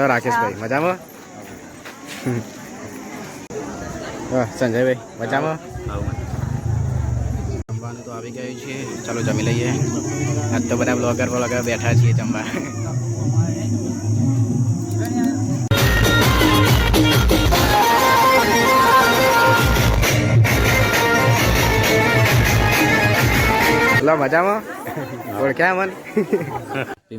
રાકેશભાઈ મજામાં? હા, સંજયભાઈ મજામાં? જમવાનું તો આવી ગયું છે. ચાલો જમી લઈએ. આજ તો બધા બ્લોગર બ્લોગર બેઠા છીએ જમવા. લો મજામાં? ઓળખ્યા મન?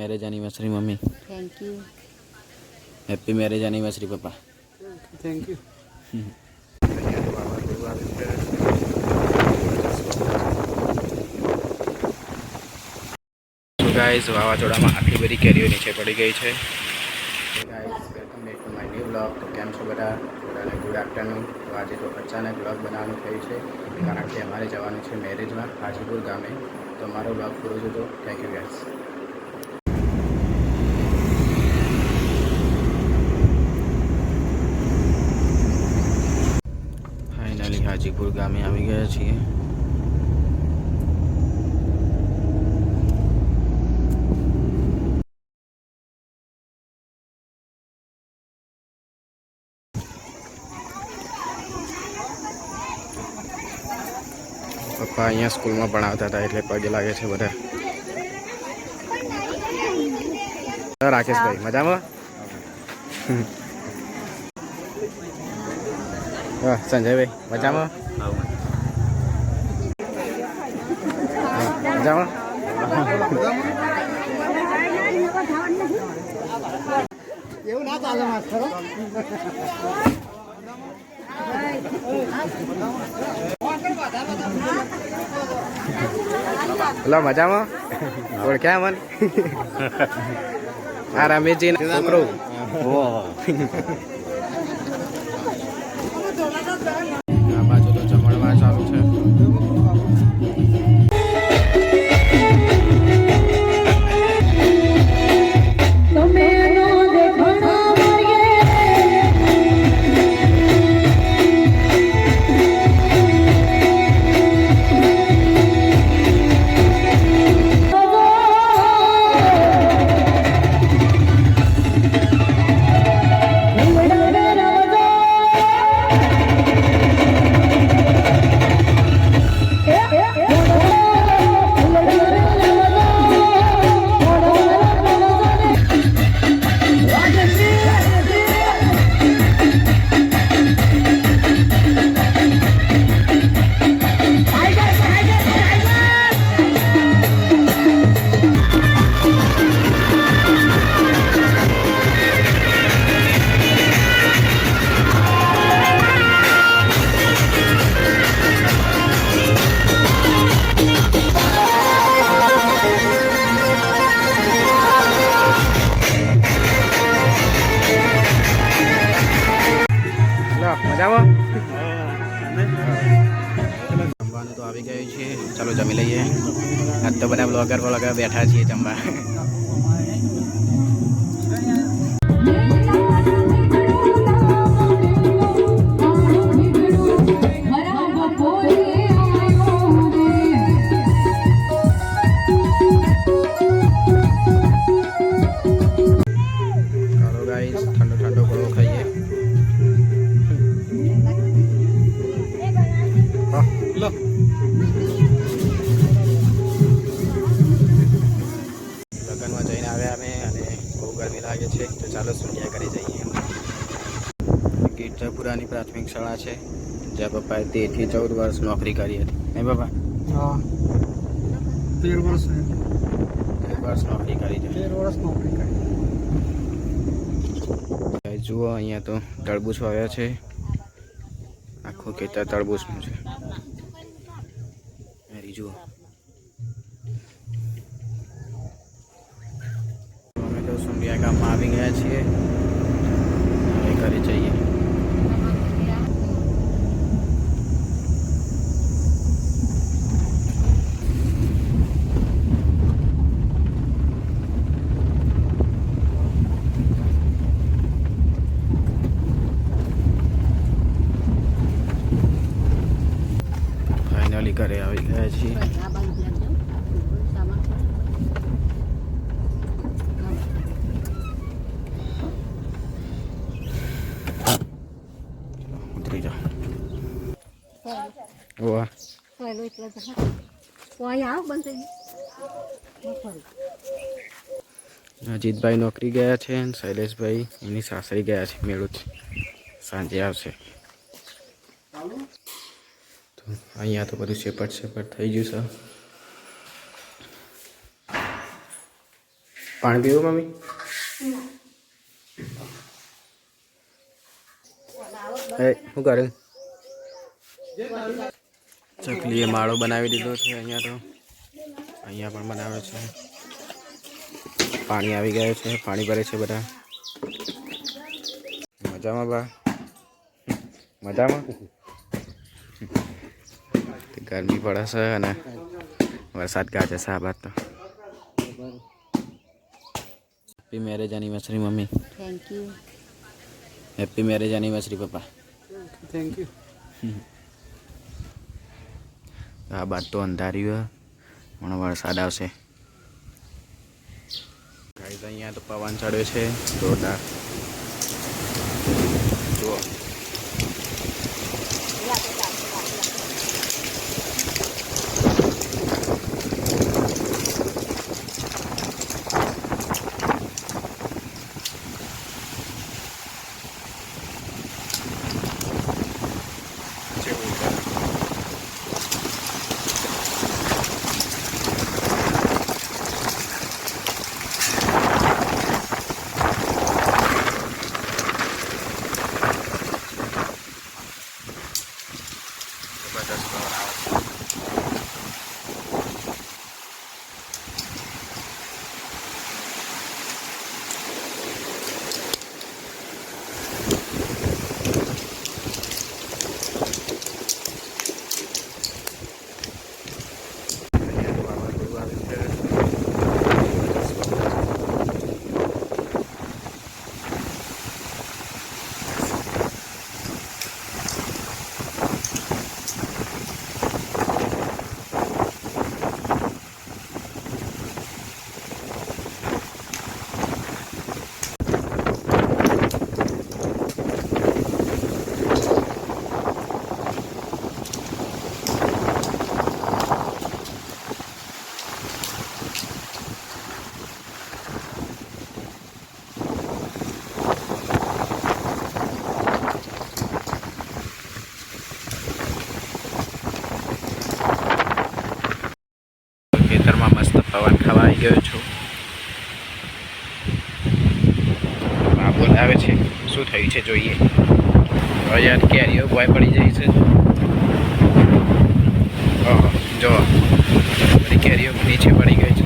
Marriage anniversary mummy. Thank you happy marriage anniversary papa thank you guys વાવાઝોડામાં આટલી બધી કેરીઓ નીચે પડી ગઈ છે. Guys welcome back to my new blog તો કેમ છો બધા? બધાને ગુડ આફ્ટરનૂન તો આજે તો અચાનક બ્લોગ બનાવવાનું થયું છે કારણ કે અમારે જવાનું છે મેરેજમાં હાજીપુર ગામે. તો મારો બ્લોગ પૂરો જોજો. Thank you guys finally Hajipur ગામે આવી ગયા છીએ. પપ્પા અહીંયા સ્કૂલમાં ભણાવતા હતા એટલે પગે લાગે છે બધા રાકેશભાઈ મજામાં? સંજયભાઈ મજામાં? એવું ના ચાલે માસ્તર લો મજામાં? ઓળખ્યા મન? આ રમેશજી છોકરો. આજ તો બધા બ્લોગર બ્લોગર બેઠા છીએ જમવા. ગીરજાપુરાની પ્રાથમિક શાળા છે જ્યાં પપ્પાએ તેરથી ચૌદ વર્ષ નોકરી કરી હતી. નહીં પપ્પા? હા. તેર વર્ષ. તેર વર્ષ નોકરી કરી છે. તેર વર્ષ નોકરી કરી. જુઓ અહીંયા તો તરબૂચ વાવ્યા છે. આખું ખેતર તરબૂચનું છે. જુઓ. અમે તો સુંડિયા ગામમાં આવી ગયા છીએ હવે ઘરે જઈએ ફાઇનલી ઘરે આવી ગયા છીએ આ બાજુ લાગજો સામાન વાહ પહેલું એટલે તો હા. આવ બંધ થઈ ગયું. અજીતભાઈ નોકરી ગયા છે અને શૈલેષભાઈ એમની સાસરી ગયા છે મેળું સાંજે આવશે. તો અહીંયા તો બધું સેપટ સેપટ થઈ ગયું છે. પાણી પીવું મમ્મી? શું કરે? ચકલીએ માળો બનાવી દીધો છે અહીંયા તો. અહીંયા પણ બનાવે છે. પાણી આવી ગયું છે પાણી ભરે છે બધા. મજામાં બા? મજામાં? તે ગરમી પડે છે અને વરસાદ ગાજે છે આ બાદ તો. Happy marriage anniversary mummy. Thank you happy marriage anniversary papa. Thank you આ બાદ તો અંધાર્યું હમણાં વરસાદ આવશે. ગાઈઝ અહીંયા તો પવન ચડ્યો છે. જોરદાર. જુઓ જેવું છે. જબરદસ્ત પવન આવે છે અહીંયા વાવાઝોડું આવે છે. ખેતરમાં મસ્ત પવન ગયો છું. આ બોલાવે છે. શું થયું છે જોઈએ. યાર કેરીઓ ભોય પડી જાય છે. જો બધી કેરીઓ નીચે પડી ગઈ છે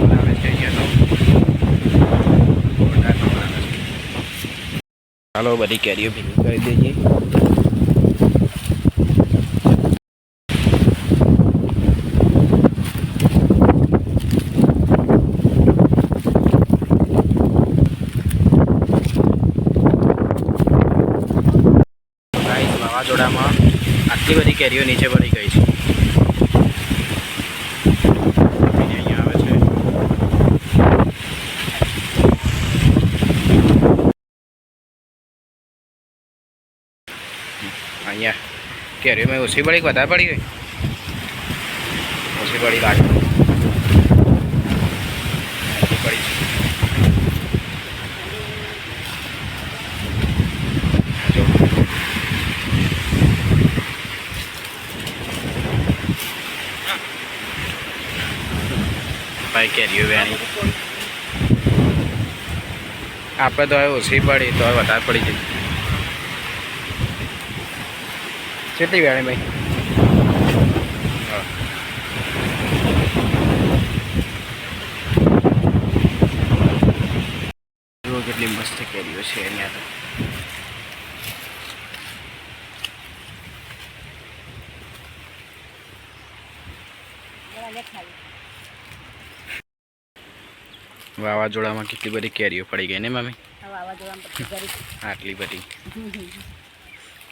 બોલાવે છે અહીંયા તો જોરદાર પવન આવે છે. ચાલો બધી કેરીઓ ભેગી કરી દઈએ. વાવાઝોડામાં આટલી બધી કેરીઓ નીચે પડી ગઈ છે અહીંયા આવે છે અહીંયા કેરીઓમાં ઓછી પડી વધારે પડી ગઈ? ઓછી પડી લાગે પડી ભાઈ કેરીઓ વેણી? આપણે તો હવે ઓછી પડી તો વધારે પડી જઈ કેટલી વાળી ભાઈ? જુઓ કેટલી મસ્ત કેરીઓ છે અહીંયા તો. વાવાઝોડામાં કેટલી બધી કેરીઓ પડી ગઈ ને મમ્મી આટલી બધી.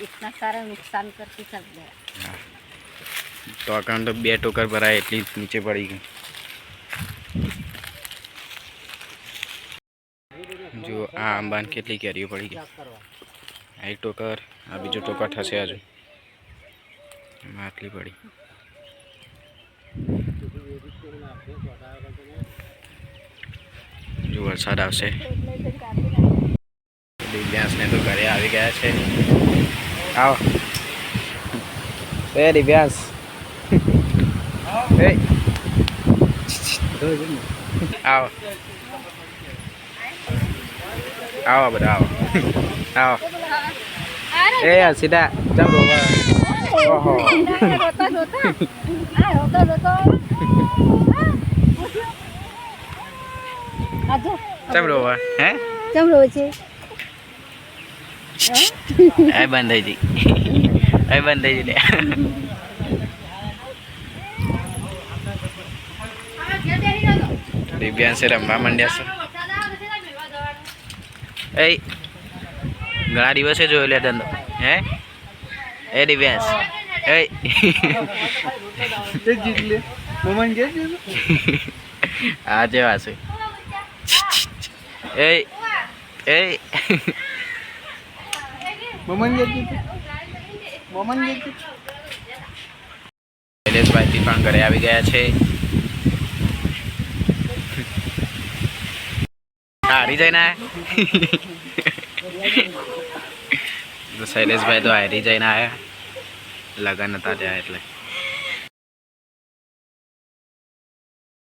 ઇતના સારા નુકસાન કરતી સબ ગયા તો અકાઉન્ટ તો બે ટોકર ભરાય એટલી જ નીચે પડી ગઈ જો આ આંબાને કેટલી કેરીઓ પડી ગઈ આ એક ટોકર આ બીજો ટોકર થશે હજુ એમાં આટલી પડી જો વરસાદ આવશે દિવ્યાંશને તો ઘરે આવી ગયા છે આવો. એ દિવ્યાસ એ આવો. આવો બધા આવો. આવો. એ સીધા ચાલો ઓહો. રોતા રોતા આ રોતો રોતો આ જો ચમ રોવા હે ચમ છે. એ બંધ થઈ ગઈ એ બંધ થઈ ગઈ દિવ્યાંશે રમવા માંડ્યા છે. એ ઘણા દિવસે જોયો લે ધંધો. હે? એ દિવ્યાંશ એ. આ જેવા છે. એ એ. છે. શૈલેષભાઈથી પણ ઘરે આવી ગયા છે. હારી જઈને શૈલેષભાઈ તો હારી જઈને આવ્યા લગન હતા ત્યાં એટલે.